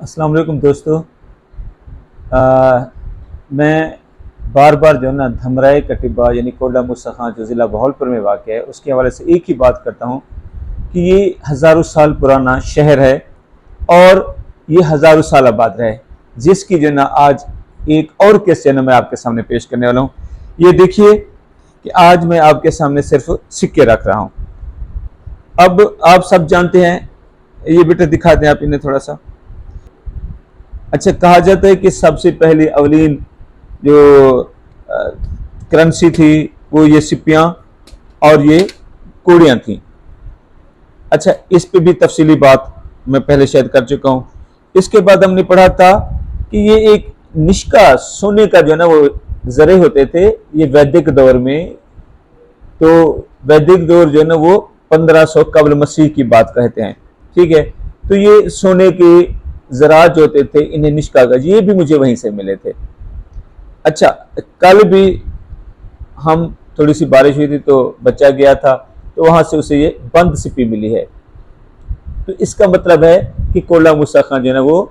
السلام علیکم دوستو۔ آ, میں بار بار جو ہے نا دھمرائے کٹبا یعنی کوڈا مسخان جو ضلع بہولپور میں واقع ہے اس کے حوالے سے ایک ہی بات کرتا ہوں کہ یہ ہزاروں سال پرانا شہر ہے اور یہ ہزاروں سال آباد رہے۔ جس کی جو ہے نا آج ایک اور کیس جو ہے نا میں آپ کے سامنے پیش کرنے والا ہوں۔ یہ دیکھیے کہ آج میں آپ کے سامنے صرف سکے رکھ رہا ہوں۔ اب آپ سب جانتے ہیں یہ بیٹا دکھا دیں آپ انہیں تھوڑا سا۔ اچھا کہا جاتا ہے کہ سب سے پہلی اولین جو کرنسی تھی، وہ یہ سپیاں اور یہ کوڑیاں تھیں۔ اچھا اس پہ بھی تفصیلی بات میں پہلے شاید کر چکا ہوں۔ اس کے بعد ہم نے پڑھا تھا کہ یہ ایک نشکا سونے کا جو ہے نا، وہ ذرے ہوتے تھے، یہ ویدک دور میں۔ تو ویدک دور جو ہے نا، وہ پندرہ سو قبل مسیح کی بات کہتے ہیں۔ ٹھیک ہے؟ تو یہ سونے کے زراعت جو ہوتے تھے، انہیں نشکا گج، یہ بھی مجھے وہیں سے ملے تھے۔ اچھا کل بھی ہم تھوڑی سی بارش ہوئی تھی تو بچہ گیا تھا، تو وہاں سے اسے یہ بند سپی ملی ہے۔ تو اس کا مطلب ہے کہ کولا مسا خان جو ہے نا، وہ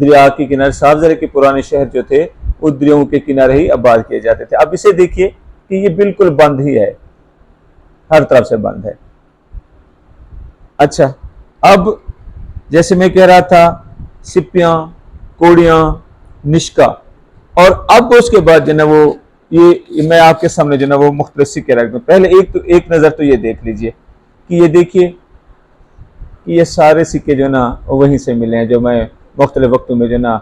دریا کے کنارے صاف زرے کے پرانے شہر جو تھے، وہ دریاؤں کے کنارے ہی آباد کیے جاتے تھے۔ اب اسے دیکھیے کہ یہ بالکل بند ہی ہے۔ ہر طرف سے بند ہے۔ اچھا اب جیسے میں کہہ رہا تھا سپیاں، کوڑیاں، نشکا۔ اور اب اس کے بعد جو نا وہ یہ میں آپ کے سامنے جو نا وہ مختلف سکے رکھ دوں۔ پہلے ایک تو ایک نظر تو یہ دیکھ لیجیے کہ یہ دیکھیے کہ یہ سارے سکے جو نا وہیں سے ملے ہیں جو میں مختلف وقتوں میں جو نا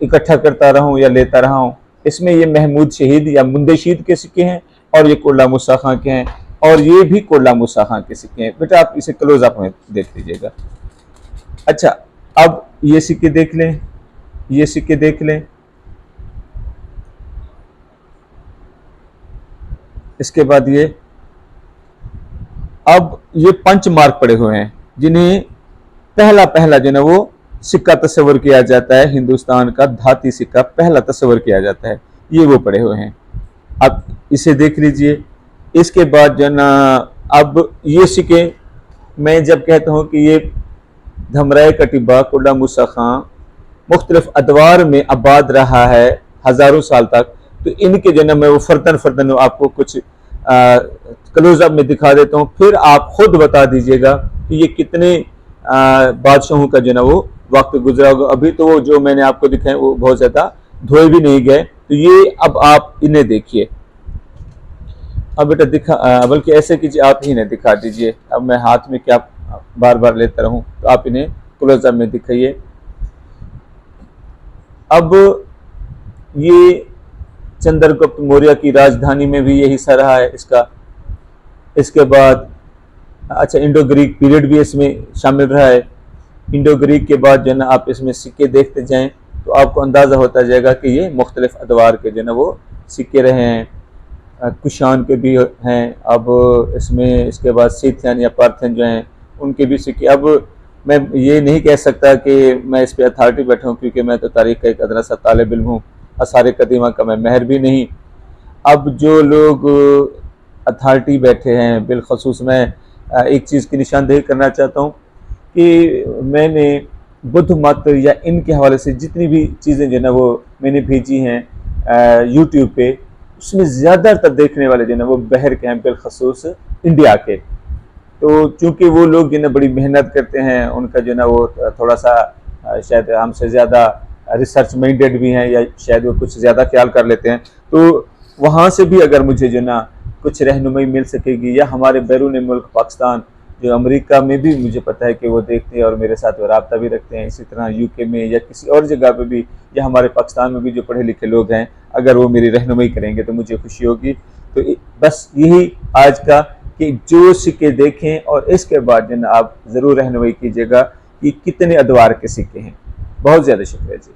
اکٹھا کرتا رہا ہوں یا لیتا رہا ہوں۔ اس میں یہ محمود شہید یا مندے شہید کے سکے ہیں اور یہ کولا مسا خان کے ہیں۔ اور یہ بھی کولا مسا خان کے سکے ہیں۔ بیٹا آپ اسے کلوز اپ میں دیکھ لیجیے گا۔ اچھا یہ سکے دیکھ لیں، یہ سکے دیکھ لیں۔ اس کے بعد یہ، اب یہ پنچ مارک پڑے ہوئے ہیں، جنہیں پہلا پہلا جو نا وہ سکہ تصور کیا جاتا ہے، ہندوستان کا دھاتی سکہ پہلا تصور کیا جاتا ہے، یہ وہ پڑے ہوئے ہیں۔ اب اسے دیکھ لیجیے۔ اس کے بعد جو نا، اب یہ سکے، میں جب کہتا ہوں کہ یہ دھمرائے کٹبا کوڈا موسا خان مختلف ادوار میں آباد رہا ہے ہزاروں سال تک۔ تو ان کے جو نا، میں وہ فردن فردن آپ کو کچھ کلوز اپ میں دکھا دیتا ہوں۔ پھر آپ خود بتا دیجیے گا کہ یہ کتنے بادشاہوں کا جو نا، وہ وقت گزرا ہوگا۔ ابھی تو وہ جو میں نے آپ کو دکھائے، وہ بہت زیادہ دھوئے بھی نہیں گئے۔ تو یہ اب آپ انہیں دیکھیے۔ اب بیٹا دکھا بلکہ ایسے کیجیے آپ ہی انہیں دکھا دیجیے۔ اب میں ہاتھ میں کیا بار بار لیتا رہوں تو آپ انہیں کلوز اپ میں دکھائیے۔ اب یہ چندر گپت موریہ کی راجدھانی میں بھی یہ حصہ رہا ہے، اس کا، اس کے بعد اچھا انڈو گریک پیریڈ بھی اس میں شامل رہا ہے۔ انڈو گریک کے بعد جو ہے نا، آپ اس میں سکے دیکھتے جائیں تو آپ کو اندازہ ہوتا جائے گا کہ یہ مختلف ادوار کے جو ہے نا وہ سکے رہے ہیں۔ کشان کے بھی ہیں، اب اس میں، اس کے بعد سیتھین یا پارتھن جو ہیں ان کے بھی سکے۔ اب میں یہ نہیں کہہ سکتا کہ میں اس پہ اتھارٹی بیٹھا ہوں، کیونکہ میں تو تاریخ کا ایک ادنا سا طالب علم ہوں، اثار قدیمہ کا میں مہر بھی نہیں۔ اب جو لوگ اتھارٹی بیٹھے ہیں، بالخصوص میں ایک چیز کی نشاندہی کرنا چاہتا ہوں کہ میں نے بدھ مت یا ان کے حوالے سے جتنی بھی چیزیں جو ہے نا وہ میں نے بھیجی ہیں یوٹیوب پہ، اس میں زیادہ تر دیکھنے والے جو ہے نا وہ بحر کے ہیں، بالخصوص انڈیا کے۔ تو چونکہ وہ لوگ جو نا بڑی محنت کرتے ہیں، ان کا جو نا وہ تھوڑا سا شاید ہم سے زیادہ ریسرچ مائنڈیڈ بھی ہیں یا شاید وہ کچھ زیادہ خیال کر لیتے ہیں۔ تو وہاں سے بھی اگر مجھے جو نا کچھ رہنمائی مل سکے گی یا ہمارے بیرون ملک پاکستان، جو امریکہ میں بھی مجھے پتہ ہے کہ وہ دیکھتے ہیں اور میرے ساتھ وہ رابطہ بھی رکھتے ہیں، اسی طرح یو کے میں یا کسی اور جگہ پہ بھی یا ہمارے پاکستان میں بھی جو پڑھے لکھے لوگ ہیں، اگر وہ میری رہنمائی کریں گے تو مجھے خوشی ہوگی۔ تو بس یہی آج کا کہ جو سکے دیکھیں اور اس کے بعد جن آپ ضرور رہنمائی کیجیے گا کہ کتنے ادوار کے سکے ہیں۔ بہت زیادہ شکریہ جی۔